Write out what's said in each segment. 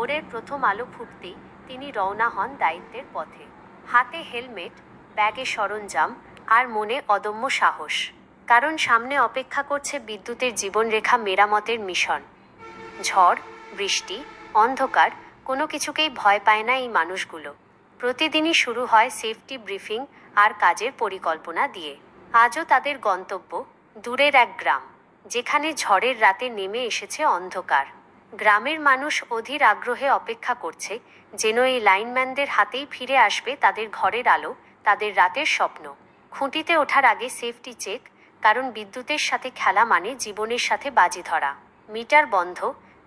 ভোরের প্রথম আলো ফুটতেই তিনি রওনা হন দায়িত্বের পথে। হাতে হেলমেট, ব্যাগে সরঞ্জাম আর মনে অদম্য সাহস। কারণ সামনে অপেক্ষা করছে বিদ্যুতের জীবনরেখা মেরামতের মিশন। ঝড়, বৃষ্টি, অন্ধকার, কোনো কিছুকেই ভয় পায় না এই মানুষগুলো। প্রতিদিনই শুরু হয় সেফটি ব্রিফিং আর কাজের পরিকল্পনা দিয়ে। আজও তাদের গন্তব্য দূরের এক গ্রাম, যেখানে ঝড়ের রাতে নেমে এসেছে অন্ধকার। গ্রামের মানুষ অধীর আগ্রহে অপেক্ষা করছে যেন এই লাইনম্যানদের হাতেই ফিরে আসবে তাদের ঘরের আলো, তাদের রাতের স্বপ্ন। খুঁটিতে ওঠার আগে সেফটি চেক, কারণ বিদ্যুতের সাথে খেলা মানে জীবনের সাথে বাজি ধরা। মিটার বন্ধ,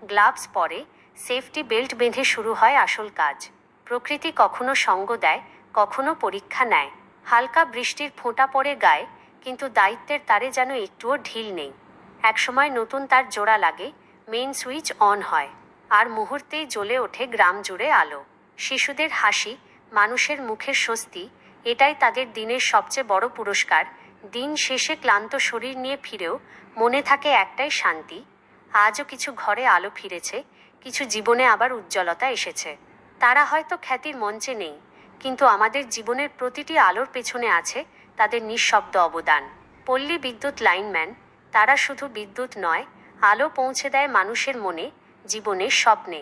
গ্লাভস পরে, সেফটি বেল্ট বেঁধে শুরু হয় আসল কাজ। প্রকৃতি কখনো সঙ্গ দেয়, কখনো পরীক্ষা নেয়। হালকা বৃষ্টির ফোঁটা পড়ে গায়ে, কিন্তু দায়িত্বের তারে যেন একটুও ঢিল নেই। একসময় নতুন তার জোড়া লাগে মেইন সুইচ অন হয়, আর মুহূর্তেই জ্বলে ওঠে গ্রাম জুড়ে আলো। শিশুদের হাসি, মানুষের মুখের স্বস্তি, এটাই তাদের দিনের সবচেয়ে বড় পুরস্কার। দিন শেষে ক্লান্ত শরীর নিয়ে ফিরেও মনে থাকে একটাই শান্তি, আজও কিছু ঘরে আলো ফিরেছে, কিছু জীবনে আবার উজ্জ্বলতা এসেছে। তারা হয়তো খ্যাতির মঞ্চে নেই, কিন্তু আমাদের জীবনের প্রতিটি আলোর পেছনে আছে তাদের নিঃশব্দ অবদান। পল্লী বিদ্যুৎ লাইনম্যান, তারা শুধু বিদ্যুৎ নয় আলো পৌঁছে দেয় মানুষের মনে জীবনের স্বপ্নে।